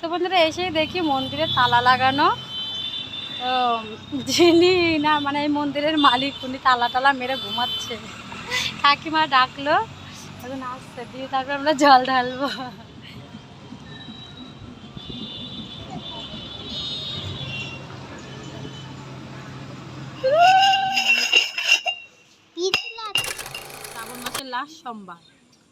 তো বন্ধুরা এসে দেখি মন্দিরে তালা লাগানো। তো যিনি না মানে এই মন্দিরের মালিক উনি তালা টালা মেরে ঘুমাচ্ছে। কাকিমা ডাকলো এখন আসছে দিয়ে তারপর আমরা জল ঢালবো। শ্রাবণ মাসের লাস্ট সোমবার।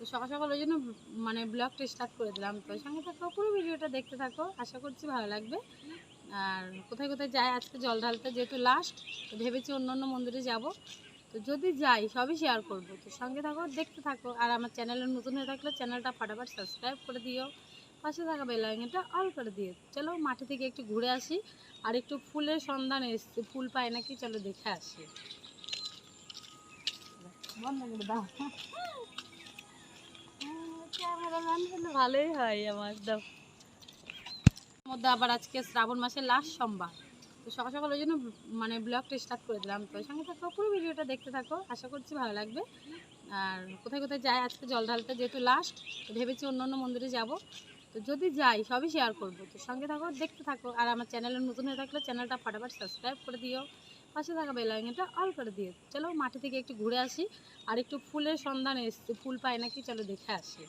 তো সকাল সকাল ওই জন্য মানে ব্লগটা স্টার্ট করে দিলাম। তো সঙ্গে থাকো, পুরো ভিডিওটা দেখতে থাকো। আশা করছি ভালো লাগবে। আর কোথায় কোথায় যাই, আজকে জল ঢালতে যেহেতু লাস্ট তো ভেবেছি অন্য অন্য মন্দিরে যাব। তো যদি যাই, সবই শেয়ার করব। তো সঙ্গে থাকো, দেখতে থাকো। আর আমার চ্যানেলে নতুন হয়ে থাকলে চ্যানেলটা ফটাফট সাবস্ক্রাইব করে দিও। পাশে থাকা বেলাইনটা অল করে দিও। চলো মাঠে থেকে একটু ঘুরে আসি। আর একটু ফুলের সন্ধান এসছে। ফুল পায় নাকি? চলো দেখে আসি। দাও। ভালোই হয় আমার, দাও। মধ্যে আবার আজকে শ্রাবণ মাসের লাস্ট সোমবার। তো সকাল সকাল ওই জন্য মানে ব্লগটা স্টার্ট করে দিলাম। তো সঙ্গে থাকো, পুরো ভিডিওটা দেখতে থাকো। আশা করছি ভালো লাগবে। আর কোথায় কোথায় যাই, আজকে জল ঢালতে যেহেতু লাস্ট ভেবেছি অন্য অন্য মন্দিরে যাব। তো যদি যাই, সবই শেয়ার করব। তো সঙ্গে থাকো, দেখতে থাকো। আর আমার চ্যানেলে নতুন হয়ে থাকলে চ্যানেলটা ফটাফট সাবস্ক্রাইব করে দিও। পাশে থাকা অল করে দিও চলো মাঠে থেকে একটু ঘুরে আসি আর একটু ফুলের সন্ধান এসছে। ফুল পায় নাকি চলো দেখে আসি।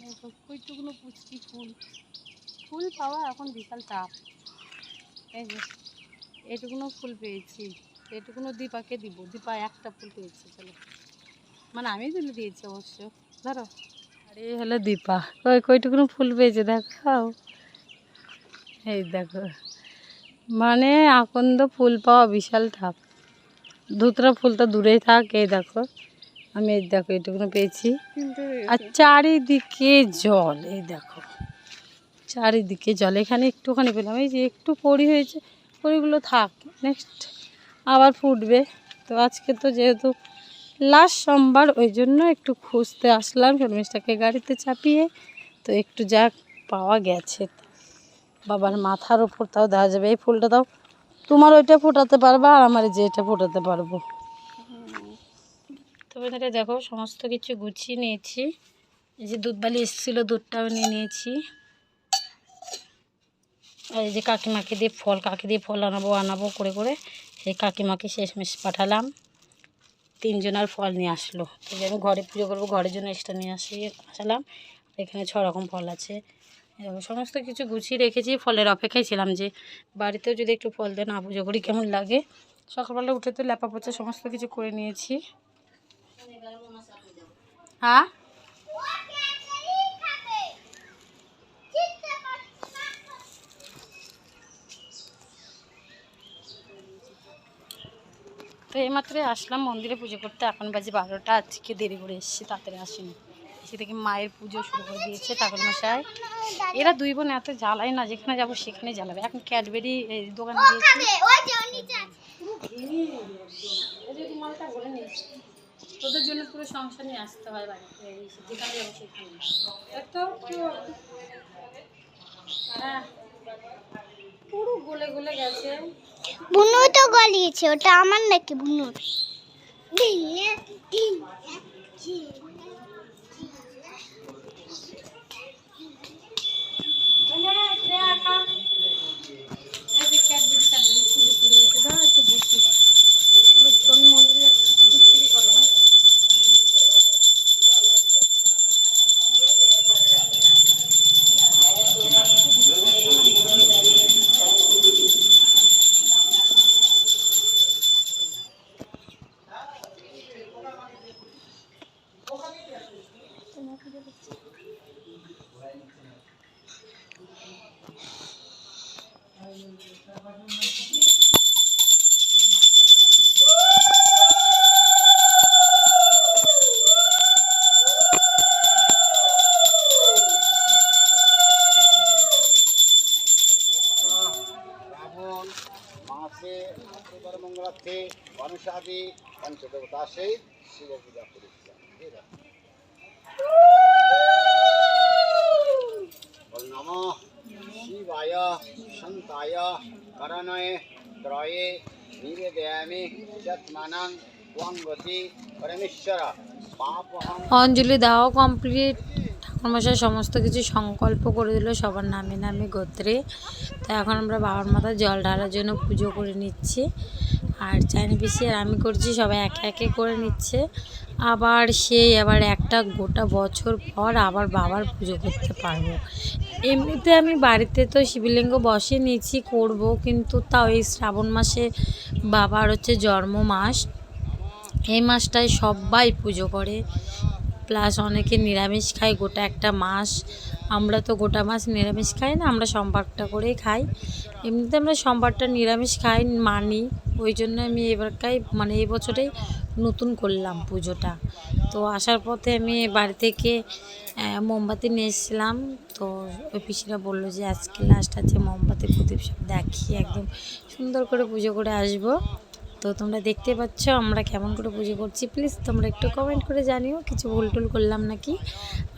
দেখো, কইটুকুনো পুচকি ফুল। ফুল পাওয়া এখন বিশাল টাফ এই যে এটুকুনো ফুল পেয়েছি। এটুকুনো দীপাকে দিব। দীপা একটা ফুল পেয়েছি চলো। মানে আমি তুলে দিয়েছি অবশ্য। ধরো। এই হলো দীপা। কই কইটুকুনো ফুল পেয়েছে দেখাও। এই দেখো। মানে এখন তো ফুল পাওয়া বিশাল টাফ ধুতরা ফুলটা দূরেই থাক এই দেখো। আমি এই দেখো এইটুকুনো পেয়েছি। আর চারিদিকে জল এই দেখো। চারিদিকে জল এখানে একটুখানি পেলাম। এই যে একটু পরি হয়েছে পরিগুলো থাক নেক্সট আবার ফুটবে। তো আজকে তো যেহেতু লাস্ট সোমবার ওই জন্য একটু খুঁজতে আসলাম শর্মিষ্ঠাকে গাড়িতে চাপিয়ে। তো একটু যা পাওয়া গেছে। বাবার মাথার ওপর তাও দেওয়া যাবে, এই ফুলটা দাও। তোমার ওইটা ফোটাতে পারবা আর আমার যে এটা ফোটাতে পারব। তো বন্ধুরা দেখো, সমস্ত কিছু গুছিয়ে নিয়েছি। এই যে দুধ বালি এসেছিল, দুধটাও নিয়ে নিয়েছি। আর এই যে কাকিমাকে দিয়ে ফল, কাকি দিয়ে ফল আনাবো আনাবো, করে করে। সেই কাকিমাকে শেষমেশ পাঠালাম। তিনজনের ফল নিয়ে আসলো। তো আমি ঘরে পুজো করব, ঘরের জন্য এক্সট্রা নিয়ে আসি, আসালাম। এখানে ছ রকম ফল আছে। এরকম সমস্ত কিছু গুছিয়ে রেখেছি, ফলের অপেক্ষায় ছিলাম যে বাড়িতেও যদি একটু ফল দেয় না পুজো করি, কেমন লাগে? সকালবেলা উঠে তো ল্যাপা পচা সমস্ত কিছু করে নিয়েছি। হ্যাঁ? তো এইমাত্রই আসলাম মন্দিরে পুজো করতে। এখন বাজে বারোটা, আজকে দেরি করে এসেছি, তাড়াতাড়ি আসিনি। এসে থেকে মায়ের পুজো শুরু করে দিয়েছে ঠাকুর মশাই এরা দুই বোন এত জ্বালায় না, যেখানে যাব সেখানে জ্বালাবে। এখন ক্যাডবেরি দোকানে গিয়েছি তোদের জন্য পুরো সংসার নিয়ে আসতে হয় বাড়িতে যেখানে যাব সেখানে। পুরো গলে গলে গেছে। বুনু তো গলিয়েছে ওটা আমার নাকি বুনুর? মঙ্গলার্থে গণেশাদি পঞ্চদেবতা সেই শিব পূজা করেছিলাম নম, শিবায়, সন্তায়, করণয়ে, ত্রয়ে, নিবেদয়ামি পাপহং। অঞ্জলি দেওয়া কমপ্লিট। ঠাকুরমশাই সমস্ত কিছু সংকল্প করে দিল, সবার নামে নামে গোত্রে। তো এখন আমরা বাবার মাথায় জল ঢালার জন্য পুজো করে নিচ্ছি। আর চাইনি পিসি আর আমি করছি, সবাই একে একে করে নিচ্ছে। আবার সেই আবার একটা গোটা বছর পর আবার বাবার পুজো করতে পারব। এমনিতে আমি বাড়িতে তো শিবলিঙ্গ বসে নিয়েছি, করব, কিন্তু তাও এই শ্রাবণ মাসে বাবার হচ্ছে জন্ম মাস এই মাসটায় সবাই পুজো করে। প্লাস অনেকে নিরামিষ খায় গোটা একটা মাস। আমরা তো গোটা মাস নিরামিষ খাই না, আমরা সোমবারটা করেই খাই। এমনিতে আমরা সোমবারটা নিরামিষ খাই, মানি। ওই জন্য আমি এবারকাই মানে এই বছরেই নতুন করলাম পুজোটা। তো আসার পথে আমি বাড়ি থেকে মোমবাতি নিয়ে এসেছিলাম। তো ওই পিসিরা বলল যে, আজকে লাস্ট আছে, মোমবাতি প্রদীপ সব দেখিয়ে একদম সুন্দর করে পুজো করে আসব। তো তোমরা দেখতে পাচ্ছ, আমরা কেমন করে পুজো করছি। প্লিজ তোমরা একটু কমেন্ট করে জানিও, কিছু ভুল টুল করলাম নাকি?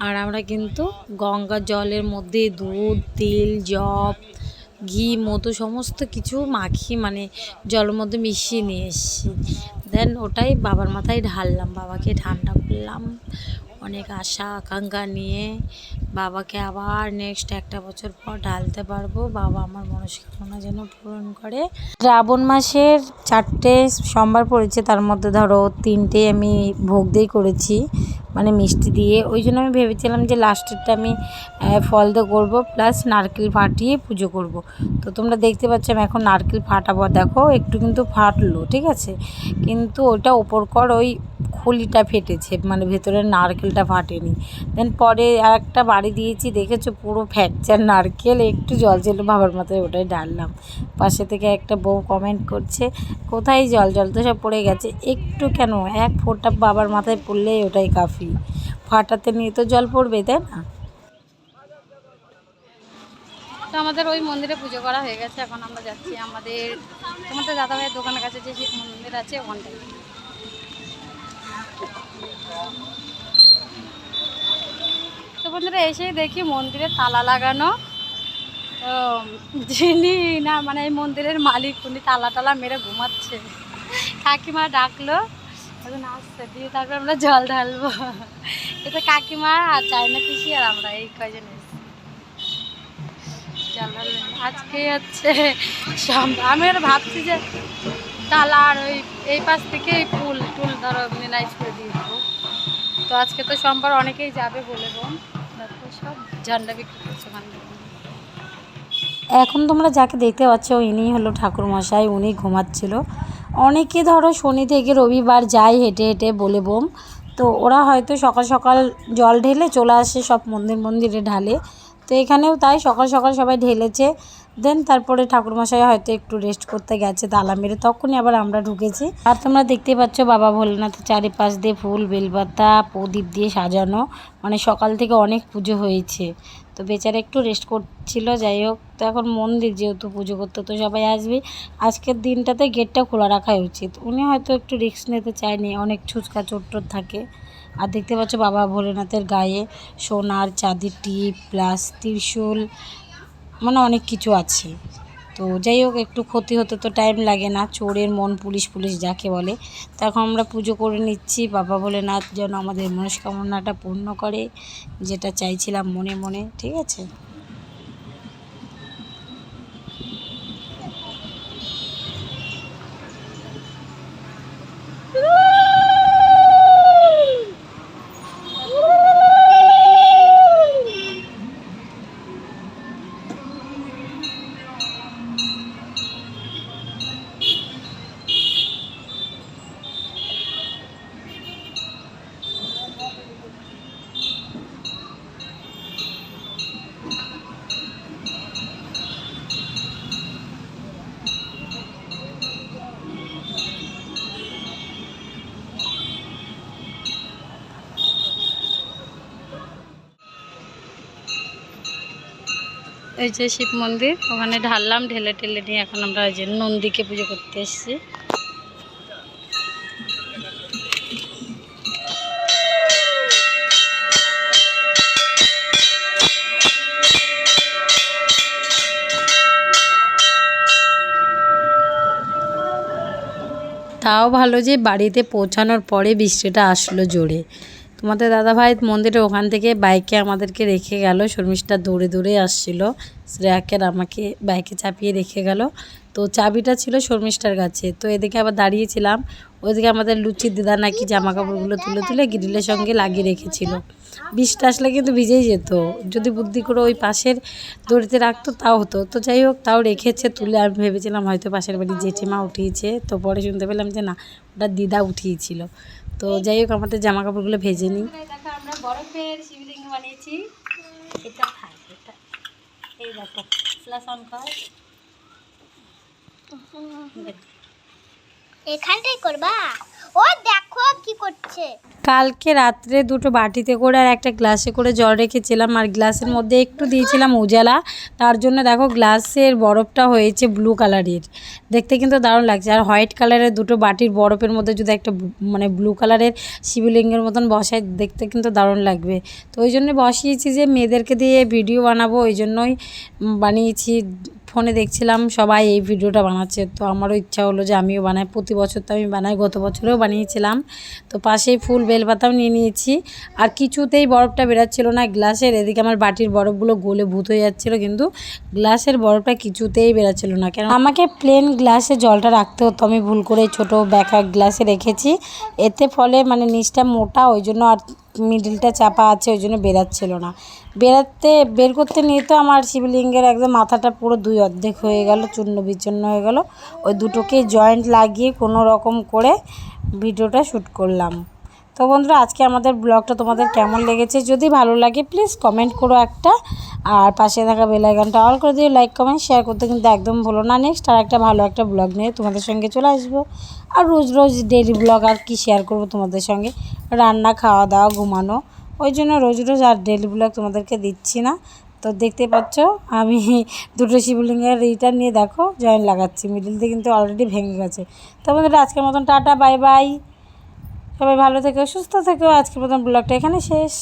আর আমরা কিন্তু গঙ্গা জলের মধ্যে দুধ, তেল জব ঘি মতো সমস্ত কিছু মাখি মানে জলের মধ্যে মিশিয়ে নিয়ে এসছি। দেন ওটাই বাবার মাথায় ঢাললাম, বাবাকে ঠান্ডা করলাম। অনেক আশা, আকাঙ্ক্ষা নিয়ে বাবাকে আবার নেক্সট একটা বছর পর ঢালতে পারব। বাবা আমার মনস্কামনা যেন পূরণ করে। শ্রাবণ মাসের চারটে সোমবার পড়েছে, তার মধ্যে ধরো তিনটে আমি ভোগ দিয়ে করেছি। মানে মিষ্টি দিয়ে। ওই জন্য আমি ভেবেছিলাম যে লাস্টেরটা আমি ফল দিয়ে করব প্লাস নারকেল ফাটিয়ে পুজো করব। তো তোমরা দেখতে পাচ্ছ আমি এখন নারকেল ফাটাবো। দেখো, একটু কিন্তু ফাটলো, ঠিক আছে? কিন্তু ওটা ওপর কর ওই খলিটা ফেটেছে মানে ভেতরের নারকেলটা ফাটেনি। দেন পরে আর একটা বাড়ি দিয়েছি, দেখেছ? পুরো ফ্র্যাকচার নারকেল, একটু জল ছিল বাবার মাথায়, ওটাই ডাললাম পাশে থেকে একটা বউ কমেন্ট করছে, কোথায় জল? জল তো সব পড়ে গেছে। একটু কেন, এক ফোঁটা বাবার মাথায় পড়লেই ওটাই কাফি। ফাটাতে নিয়ে তো জল পড়বে, তাই না? তো আমাদের ওই মন্দিরে পুজো করা হয়ে গেছে, এখন আমরা যাচ্ছি আমাদের, তোমাদের দাদা ভাইয়ের দোকানের কাছে যে মন্দির আছে ওখানটায়। তো বন্ধুরা এসেই দেখি মন্দিরে তালা লাগানো। তো যিনি না মানে এই মন্দিরের মালিক, উনি তালা টালা মেরে ঘুমাচ্ছে। কাকিমা ডাকলো এখন আসছে, দিয়ে তারপর আমরা জল ঢালবো। এটা কাকিমা, আর চায়না পিসি, আর আমরা এই কয়জন জল ঢাললেন। আজকে হচ্ছে আমি আর ভাবছি যে তালা আর ওই, এই পাশ থেকে এই ফুল টুল ধরো মিনাইজ করে দিয়ে দেবো। তো আজকে তো সোমবার অনেকেই যাবে বলে বোন। সব ঝান্ডা বিক্রি করছে এখন তোমরা যাকে দেখতে পাচ্ছ, ইনি হলো ঠাকুরমশাই, উনি ঘুমাচ্ছিল। অনেকে ধরো শনি থেকে রবিবার যায় হেঁটে হেঁটে বলে বোম। তো ওরা হয়তো সকাল সকাল জল ঢেলে চলে আসে, সব মন্দির মন্দিরে ঢালে। তো এখানেও তাই সকাল সকাল সবাই ঢেলেছে। দেন তারপরে ঠাকুরমশাই হয়তো একটু রেস্ট করতে গেছে, তালা মেরে তখনই আবার আমরা ঢুকেছি। আর তোমরা দেখতে পাচ্ছ বাবা ভোলেনাথের চারিপাশ দিয়ে ফুল, বেলপাতা, প্রদীপ দিয়ে সাজানো। মানে সকাল থেকে অনেক পুজো হয়েছে। তো বেচারা একটু রেস্ট করছিল, যাই হোক, তো এখন মন্দির যেহেতু পুজো করতে, তো সবাই আসবে। আজকের দিনটাতে গেটটা খোলা রাখাই উচিত। উনি হয়তো একটু রিস্ক নিতে চায়নি, অনেক ছুচকা চোট্টর থাকে। আর দেখতে পাচ্ছ বাবা ভোলেনাথের গায়ে সোনার চাঁদির টিপ প্লাস ত্রিশূল মানে অনেক কিছু আছে। তো যাই হোক, একটু ক্ষতি হতে তো টাইম লাগে না। চোরের মন পুলিশ পুলিশ যাকে বলে। তখন আমরা পুজো করে নিচ্ছি। বাবা বলে, না, যেন আমাদের মনস্কামনাটা পূর্ণ করে। যেটা চাইছিলাম মনে মনে, ঠিক আছে? এই যে শিব মন্দির, ওখানে ঢাললাম, ঢেলে টেলে নিয়ে এখন আমরা ওই যে নন্দীকে পুজো করতে এসেছি। তাও ভালো যে বাড়িতে পৌঁছানোর পরে বৃষ্টিটা আসলো জোরে। তোমাদের দাদাভাই মন্দিরে ওখান থেকে বাইকে আমাদেরকে রেখে গেল। শর্মিষ্ঠা দৌড়ে দৌড়ে আসছিল। শ্রেয়াকে আর আমাকে বাইকে চাপিয়ে রেখে গেল। তো চাবিটা ছিল শর্মিষ্ঠার কাছে। তো এদিকে আবার দাঁড়িয়েছিলাম। ওইদিকে আমাদের লুচির দিদা নাকি জামা কাপড়গুলো তুলে তুলে গ্রিলের সঙ্গে লাগিয়ে রেখেছিল। বৃষ্টি আসলে কিন্তু ভিজেই যেত। যদি বুদ্ধি করে ওই পাশের দড়িতে রাখতো তাও হতো। তো যাই হোক, তাও রেখেছে তুলে। আমি ভেবেছিলাম হয়তো পাশের বাড়ি জেঠিমা উঠিয়েছে। তো পরে শুনতে পেলাম যে না, ওটা দিদা উঠিয়েছিল। তো যাই হোক আমাদের জামা কাপড়গুলো ভেজে নিই। দেখো আমরা বরফের শিবলিঙ্গ বানিয়েছি। এটা থাক এটা। এই দেখো ফ্ল্যাশ অন কর এখানটাই করবা? ও দেখো কি করছে। কালকে রাত্রে দুটো বাটিতে করে আর একটা গ্লাসে করে জল রেখেছিলাম আর গ্লাসের মধ্যে একটু দিয়েছিলাম উজালা। তার জন্য দেখো গ্লাসের বরফটা হয়েছে ব্লু কালারের দেখতে কিন্তু দারুণ লাগছে। আর হোয়াইট কালারের দুটো বাটির বরফের মধ্যে যদি একটা মানে ব্লু কালারের শিবলিঙ্গের মতন বসায় দেখতে কিন্তু দারুণ লাগবে। তো ওই জন্য বসিয়েছি যে মেয়েদেরকে দিয়ে ভিডিও বানাবো। ওই জন্যই বানিয়েছি ফোনে দেখছিলাম সবাই এই ভিডিওটা বানাচ্ছে। তো আমারও ইচ্ছা হলো যে আমিও বানাই। প্রতি বছর তো আমি বানাই, গত বছরেও বানিয়েছিলাম। তো পাশেই ফুল বেলপাতাও নিয়ে নিয়েছি। আর কিছুতেই বরফটা বেরাচ্ছিল না। গ্লাসের এদিকে আমার বাটির বরফগুলো গলে ভূত হয়ে যাচ্ছিল কিন্তু গ্লাসের বরফটা কিছুতেই বেরাচ্ছিল না। কেন? আমাকে প্লেন গ্লাসে জলটা রাখতে হতো। আমি ভুল করে ছোটো ব্যাকা গ্লাসে রেখেছি। এতে ফলে মানে নিচটা মোটা, ওই জন্য আর মিডিলটা চাপা আছে, ওই জন্য বেরাচ্ছিল না। বেরাতে, বের করতে নিয়ে তো আমার শিবলিঙ্গের একদম মাথাটা পুরো দুই অর্ধেক হয়ে গেল, চূর্ণ বিচ্ছন্ন হয়ে গেল। ওই দুটোকে জয়েন্ট লাগিয়ে কোনো রকম করে ভিডিওটা শ্যুট করলাম। তো বন্ধুরা, আজকে আমাদের ব্লগটা তোমাদের কেমন লেগেছে? যদি ভালো লাগে প্লিজ কমেন্ট করো একটা। আর পাশে থাকা বেলাইকনটা অল করে দিও লাইক কমেন্ট শেয়ার করতে কিন্তু একদম ভুলো না। নেক্সট আর একটা ভালো একটা ব্লগ নিয়ে তোমাদের সঙ্গে চলে আসব। আর রোজ রোজ ডেলি ব্লগ আর কি শেয়ার করব তোমাদের সঙ্গে? রান্না, খাওয়া দাওয়া, ঘুমানো, ওই জন্য রোজ রোজ আর ডেলি ব্লগ তোমাদেরকে দিচ্ছি না। তো দেখতে পাচ্ছ, আমি দুটো শিবলিঙ্গের এইটা নিয়ে দেখো জয়েন লাগাচ্ছি। মিডিল দিয়ে কিন্তু অলরেডি ভেঙে গেছে। তো বন্ধুরা, আজকের মতন টাটা বাই বাই সবাই ভালো থেকো সুস্থ থেকো। আজকের প্রথম ব্লগটা এখানে শেষ।